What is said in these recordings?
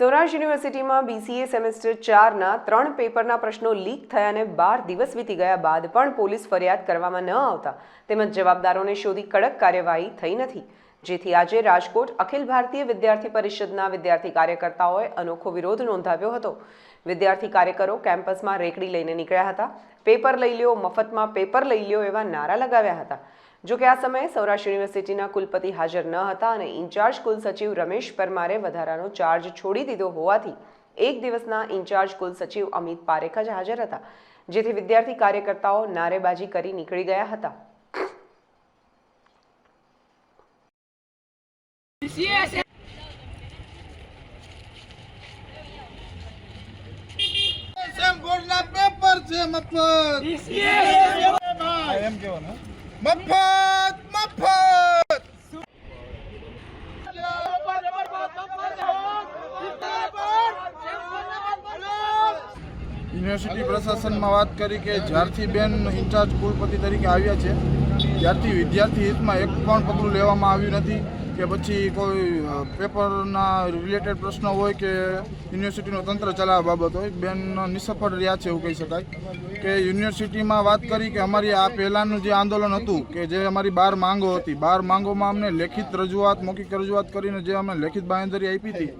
સૌરાષ્ટ્ર યુનિવર્સિટીમાં BCA semester ચારના ત્રણ પેપરના પ્રશ્નો લીક થયાને બાર દિવસ વીતી ગયા બાદ પણ પોલીસ ફરિયાદ કરવામાં ન આવતા. તેમજ જવાબદારોને શોધી કડક કાર્યવાહી થઈ નથી. જેથી આજે રાજકોટ અખિલ ભારતીય વિદ્યાર્થી પરિષદના વિદ્યાર્થી કાર્યકર્તાઓએ અનોખો વિરોધ નોંધાવ્યો હતો. વિદ્યાર્થી કાર્યકરો કેમ્પસમાં રેકડી લઈને નીકળ્યા હતા. પેપર લઈ લ્યો, મફતમાં પેપર લઈ લ્યો એવા નારા લગાવ્યા હતા. જો કે આ સમયે સૌરાષ્ટ્ર યુનિવર્સિટીના કુલપતિ હાજર ન હતા અને ઇન્ચાર્જ કુલ સચિવ રમેશ પરમારે વધારાનો ચાર્જ છોડી દીધો હોવાથી એક દિવસના ઇન્ચાર્જ કુલ સચિવ અમિત પારેખ જ હાજર હતા, જેથી વિદ્યાર્થી કાર્યકર્તાઓ નારેબાજી કરી નીકળી ગયા હતા. બોર્ડના પેપર છે, મફત. એમ કેવાનું મફત મફત. યુનિવર્સિટી પ્રશાસનમાં વાત કરી કે જ્યારથી બેન ઇન્ચાર્જ કુલપતિ તરીકે આવ્યા છે, ત્યારથી વિદ્યાર્થી હિતમાં એક પણ પગલું લેવામાં આવ્યું નથી. કે પછી કોઈ પેપરના રિલેટેડ પ્રશ્નો હોય કે યુનિવર્સિટીનું તંત્ર ચલાવવા બાબત હોય, બેન નિષ્ફળ રહ્યા છે એવું કહી શકાય. કે યુનિવર્સિટીમાં વાત કરી કે અમારી આ પહેલાંનું જે આંદોલન હતું, કે જે અમારી બાર માંગો હતી, બાર માંગોમાં અમને લેખિત રજૂઆત, મૌખિક રજૂઆત કરીને જે અમે લેખિત બાંહેધરી આપી હતી,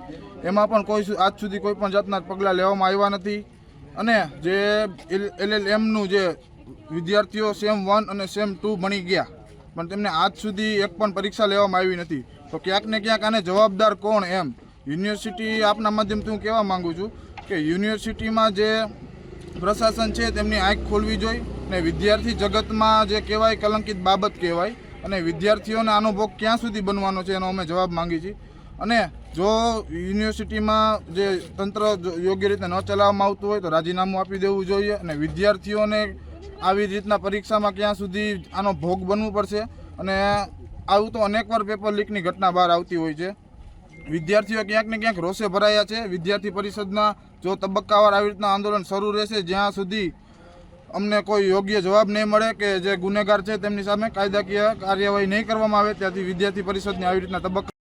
એમાં પણ કોઈ આજ સુધી કોઈ પણ જાતના પગલાં લેવામાં આવ્યા નથી. અને જે એલ એલ, એમનું જે વિદ્યાર્થીઓ સેમ વન અને સેમ ટુ ભણી ગયા. પણ તેમને આજ સુધી એક પણ પરીક્ષા લેવામાં આવી નથી. તો ક્યાંક ને ક્યાંક આને જવાબદાર કોણ એમ? યુનિવર્સિટી આપના માધ્યમથી હું કહેવા માંગુ છું કે યુનિવર્સિટીમાં જે પ્રશાસન છે તેમની આંખ ખોલવી જોઈએ ને વિદ્યાર્થી જગતમાં જે કહેવાય કલંકિત બાબત કહેવાય અને વિદ્યાર્થીઓને આનો ભોગ ક્યાં સુધી બનવાનો છે એનો અમે જવાબ માંગી છીએ. અને જો યુનિવર્સિટીમાં જે તંત્ર યોગ્ય રીતે ન ચલાવવામાં આવતું હોય તો રાજીનામું આપી દેવું જોઈએ અને વિદ્યાર્થીઓને આવી રીતના પરીક્ષામાં ક્યાં સુધી આનો ભોગ બનવું પડશે અને આવું તો અનેકવાર પેપર લીકની ઘટના બહાર આવતી હોય છે. વિદ્યાર્થીઓ ક્યાંક ને ક્યાંક રોષે ભરાયા છે. વિદ્યાર્થી પરિષદના જો તબક્કાવાર આવી રીતના આંદોલન શરૂ રહેશે, જ્યાં સુધી અમને કોઈ યોગ્ય જવાબ નહીં મળે કે જે ગુનેગાર છે, તેમની સામે કાયદાકીય કાર્યવાહી નહીં કરવામાં આવે, ત્યાંથી વિદ્યાર્થી પરિષદની આવી રીતના તબક્કા